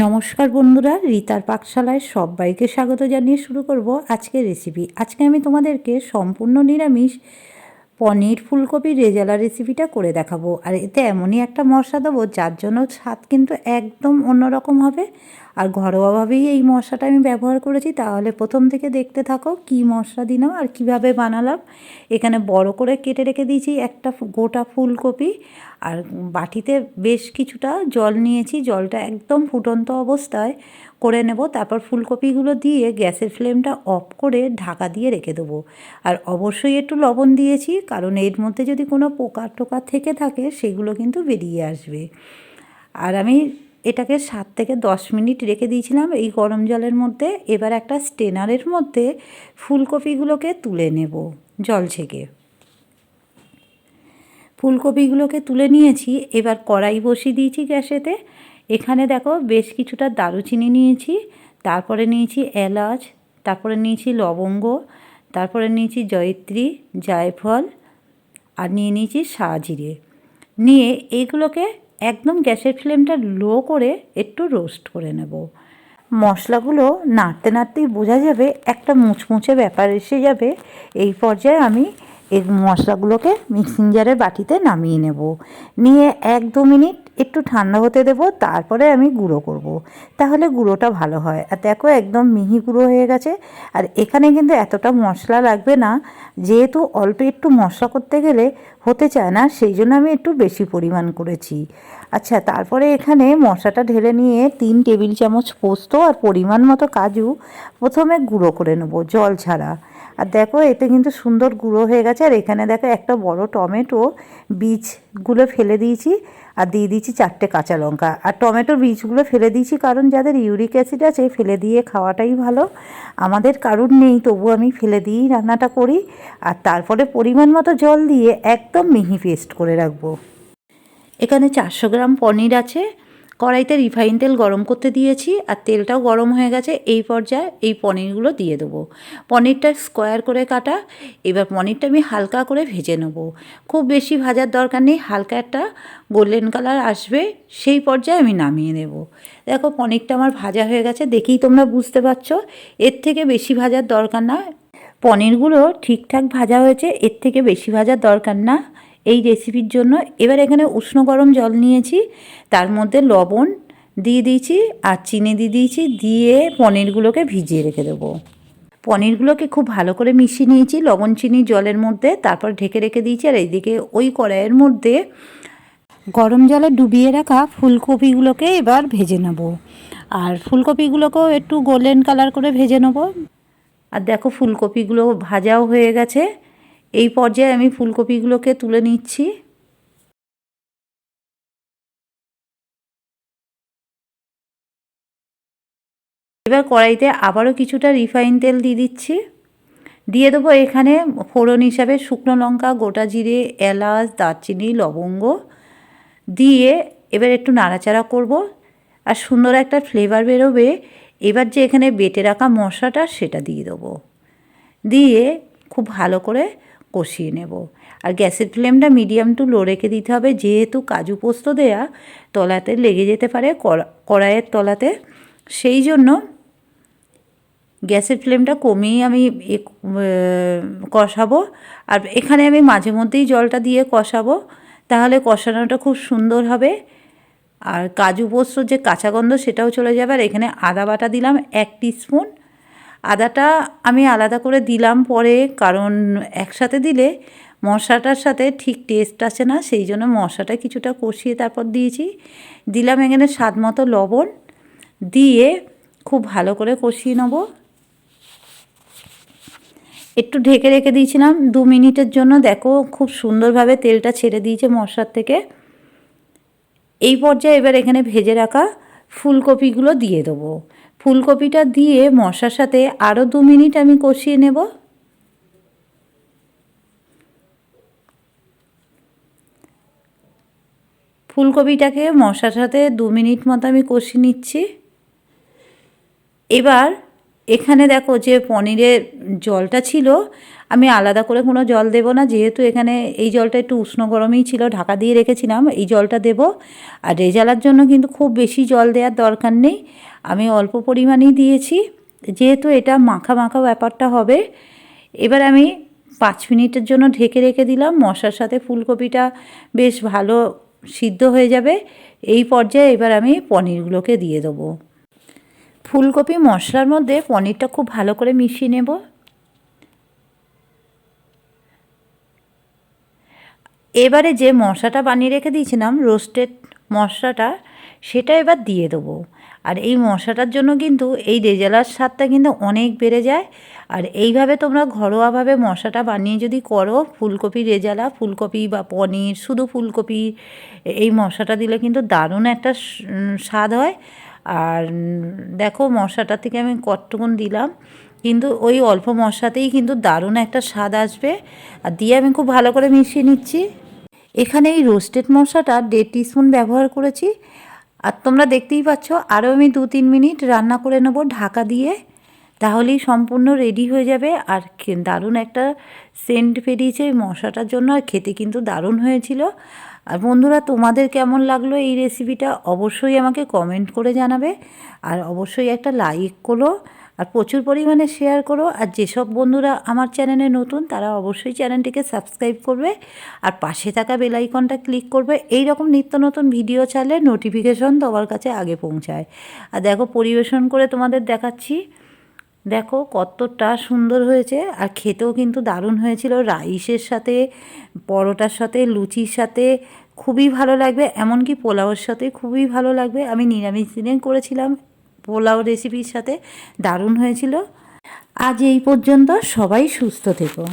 নমস্কার বন্ধুরা, রিতার পাকশালায় সবাইকে স্বাগত জানিয়ে শুরু করব আজকের রেসিপি আজকে আমি তোমাদেরকে সম্পূর্ণ নিরামিষ পনির ফুলকপি রেজালা রেসিপিটা করে দেখাবো। আর এতে এমনই একটা মশলা দেবো, যার জন্য স্বাদ কিন্তু একদম অন্যরকম হবে। আর ঘরোয়াভাবেই এই মশলাটা আমি ব্যবহার করেছি। তাহলে প্রথম থেকে দেখতে থাকো কি মশলা দিলাম আর কীভাবে বানালাম। এখানে বড় করে কেটে রেখে দিয়েছি একটা গোটা ফুলকপি। আর বাটিতে বেশ কিছুটা জল নিয়েছি। জলটা একদম ফুটন্ত অবস্থায়। করে নেব, তারপর ফুলকপিগুলো দিয়ে গ্যাসের ফ্লেমটা অফ করে ঢাকা দিয়ে রেখে দেবো। আর অবশ্যই একটু লবণ দিয়েছি, কারণ এর মধ্যে যদি কোনো পোকা টোকা থেকে থাকে, সেগুলো কিন্তু বেরিয়ে আসবে। আর আমি এটাকে সাত থেকে দশ মিনিট রেখে দিয়েছিলাম এই গরম জলের মধ্যে। এবার একটা স্টেনারের মধ্যে ফুলকপিগুলোকে তুলে নেব জল ছেঁকে। ফুলকপিগুলোকে তুলে নিয়েছি, এবার কড়াই বসিয়ে দিয়েছি গ্যাসেতে। এখানে দেখো বেশ কিছুটা দারুচিনি নিয়েছি, তারপরে নিয়েছি এলাচ, তারপরে নিয়েছি লবঙ্গ, তারপরে নিয়েছি জয়িত্রী, জায়ফল, আর নিয়ে নিয়েছি জিরে নিয়ে এইগুলোকে একদম গ্যাসের ফ্লেমটা লো করে একটু রোস্ট করে নেব। মশলাগুলো নাড়তে নাড়তেই বোঝা যাবে, একটা মুচমুচে ব্যাপার এসে যাবে। এই পর্যায়ে আমি এই মশলাগুলোকে মিক্সিং জারের বাটিতে নামিয়ে নেব। নিয়ে এক দু মিনিট একটু ঠান্ডা হতে দেব, তারপরে আমি গুঁড়ো করব। তাহলে গুঁড়োটা ভালো হয়। আর দেখো একদম মিহি গুঁড়ো হয়ে গেছে। আর এখানে কিন্তু এতটা মশলা লাগবে না, যেহেতু অল্প একটু মশলা করতে গেলে হতে চায় না, সেই জন্য আমি একটু বেশি পরিমাণ করেছি। আচ্ছা তারপরে এখানে মশলাটা ঢেলে নিয়ে তিন টেবিল চামচ পোস্ত আর পরিমাণ মতো কাজু প্রথমে গুঁড়ো করে নেব জল ছাড়া। আর দেখো, এতে কিন্তু সুন্দর গুঁড়ো হয়ে গেছে। আর এখানে দেখো, একটা বড় টমেটো বীজগুলো ফেলে দিয়েছি আর দিয়ে দিয়েছি চারটে কাঁচা লঙ্কা। আর টমেটোর বীজগুলো ফেলে দিয়েছি কারণ যাদের ইউরিক অ্যাসিড আছে, ফেলে দিয়ে খাওয়াটাই ভালো। আমাদের কারুর নেই, তবু আমি ফেলে দিয়েই রান্নাটা করি। আর তারপরে পরিমাণ মতো জল দিয়ে একদম মিহি পেস্ট করে রাখব। এখানে চারশো গ্রাম পনির আছে। কড়াইতে রিফাইন তেল গরম করতে দিয়েছি আর তেলটাও গরম হয়ে গেছে, এই পর্যায়ে এই পনিরগুলো দিয়ে দেবো। পনিরটা স্কোয়ার করে কাটা, এবার পনিরটা আমি হালকা করে ভেজে নেব। খুব বেশি ভাজার দরকার নেই, হালকা একটা গোল্ডেন কালার আসবে, সেই পর্যায়ে আমি নামিয়ে নেব। দেখো পনিরটা আমার ভাজা হয়ে গেছে, দেখেই তোমরা বুঝতে পারছ, এর থেকে বেশি ভাজার দরকার না। পনিরগুলো ঠিকঠাক ভাজা হয়েছে, এর থেকে বেশি ভাজার দরকার না। এই রেসিপির জন্য। এবার এখানে উষ্ণ গরম জল নিয়েছি। তার মধ্যে লবণ দিয়ে দিয়েছি আর চিনি দিয়ে দিয়েছি। দিয়ে পনিরগুলোকে ভিজিয়ে রেখে দেবো। পনিরগুলোকে খুব ভালো করে মিশিয়ে নিয়েছি লবণ, চিনি জলের মধ্যে। তারপর ঢেকে রেখে দিয়েছি আর এইদিকে ওই কড়াইয়ের মধ্যে গরম জলে ডুবিয়ে রাখা ফুলকপিগুলোকে এবার ভেজে নেব। আর ফুলকপিগুলোকেও একটু গোল্ডেন কালার করে ভেজে নেব। আর দেখো ফুলকপিগুলো ভাজাও হয়ে গেছে। এই পর্যায়ে আমি ফুলকপিগুলোকে তুলে নিচ্ছি। এবার কড়াইতে আবারও কিছুটা রিফাইন তেল দিয়ে দিচ্ছি। দিয়ে দেবো এখানে ফোড়ন হিসাবে শুকনো লঙ্কা, গোটা জিরে, এলাচ, দারচিনি, লবঙ্গ। দিয়ে এবার একটু নাড়াচাড়া করব আর সুন্দর একটা ফ্লেভার বেরোবে। এবার যে এখানে বেটে রাখা মশলাটা সেটা দিয়ে দেবো। দিয়ে খুব ভালো করে কষিয়ে নেব। আর গ্যাসের ফ্লেমটা মিডিয়াম টু লো রেখে দিতে হবে। যেহেতু কাজু পোস্ত দেয়া, তলাতে লেগে যেতে পারে কড়াইয়ের তলাতে। সেই জন্য গ্যাসের ফ্লেমটা কমিয়ে আমি কষাবো। আর এখানে আমি মাঝে মধ্যেই জলটা দিয়ে কষাবো। তাহলে কষানোটা খুব সুন্দর হবে। আর কাজু পোস্ত যে কাঁচা গন্ধ সেটাও চলে যাবে। আর এখানে আদা বাটা দিলাম এক স্পুন। আদাটা আমি আলাদা করে দিলাম পরে, কারণ একসাথে দিলে মশলাটার সাথে ঠিক টেস্ট আসে না, সেই জন্য মশলাটা কিছুটা কষিয়ে তারপর দিয়েছি। দিলাম এখানে স্বাদ মতো লবণ, দিয়ে খুব ভালো করে কষিয়ে নেব। একটু ঢেকে রেখে দিয়েছিলাম, দু মিনিটের জন্য। দেখো খুব সুন্দরভাবে তেলটা ছেড়ে দিয়েছে মশলার থেকে। এই পর্যায়ে এবার এখানে ভেজে রাখা ফুলকপিগুলো দিয়ে দেবো। ফুলকপিটা দিয়ে মশার সাথে আরও দু মিনিট আমি কষিয়ে নেব। ফুলকপিটাকে মশার সাথে দু মিনিট মতো আমি কষিয়ে নিচ্ছি। এবার এখানে দেখো যে পনিরের জলটা ছিল আমি আলাদা করে কোনো জল দেব না, যেহেতু এখানে এই জলটা একটু উষ্ণ গরমই ছিল, ঢাকা দিয়ে রেখেছিলাম, এই জলটা দেব। আর রেজালার জন্য কিন্তু খুব বেশি জল দেওয়ার দরকার নেই, আমি অল্প পরিমাণেই দিয়েছি, যেহেতু এটা মাখা মাখা ব্যাপারটা হবে। এবার আমি পাঁচ মিনিটের জন্য ঢেকে রেখে দিলাম, মশার সাথে ফুলকপিটা বেশ ভালো সিদ্ধ হয়ে যাবে, এই পর্যায়ে এবার আমি পনিরগুলোকে দিয়ে দেবো। ফুলকপি মশলার মধ্যে পনিরটা খুব ভালো করে মিশিয়ে নেব। এবারে যে মশলাটা বানিয়ে রেখে দিয়েছিলাম রোস্টেড মশলাটা, সেটা এবার দিয়ে দেবো। আর এই মশলাটার জন্য কিন্তু এই রেজালার স্বাদটা কিন্তু অনেক বেড়ে যায়। আর এইভাবে তোমরা ঘরোয়াভাবে মশলাটা বানিয়ে যদি করো, ফুলকপি রেজালা, ফুলকপি বা পনির, শুধু ফুলকপি, এই মশলাটা দিলে কিন্তু দারুণ একটা স্বাদ হয়। আর দেখো মশলাটা থেকে আমি কতটুকুন দিলাম, কিন্তু ওই অল্প মশলাতেই কিন্তু দারুণ একটা স্বাদ আসবে। আর দিয়ে আমি খুব ভালো করে মিশিয়ে নিচ্ছি। এখানে এই রোস্টেড মশলাটা দেড় টিস্পুন ব্যবহার করেছি। আর তোমরা দেখতেই পাচ্ছ, আরও আমি দু তিন মিনিট রান্না করে নেব ঢাকা দিয়ে। তাহলেই সম্পূর্ণ রেডি হয়ে যাবে। আর দারুণ একটা সেন্ট বেরিয়েছে এই মশলাটার জন্য। আর খেতে কিন্তু দারুণ হয়েছিল। আর বন্ধুরা, তোমাদের কেমন লাগল এই রেসিপিটা অবশ্যই আমাকে কমেন্ট করে জানাবে। আর অবশ্যই একটা লাইক করো, আর প্রচুর পরিমাণে শেয়ার করো। আর যেসব বন্ধুরা আমার চ্যানেলে নতুন, তারা অবশ্যই চ্যানেলটিকে সাবস্ক্রাইব করবে। আর পাশে থাকা বেলাইকনটা ক্লিক করবে। এই রকম নিত্য নতুন ভিডিও চালে নোটিফিকেশন তোমার কাছে আগে পৌঁছায়। আর দেখো, পরিবেশন করে তোমাদের দেখাচ্ছি। দেখো কতটা সুন্দর হয়েছে আর খেতেও কিন্তু দারুণ হয়েছিল। রাইসের সাথে, পরোটার সাথে, লুচির সাথে খুবই ভালো লাগবে, এমনকি পোলাওয়ের সাথে খুবই ভালো লাগবে। আমি নিরামিষ দিনে করেছিলাম পোলাও রেসিপির সাথে, দারুণ হয়েছিল। আজ এই পর্যন্ত সবাই সুস্থ থেকো।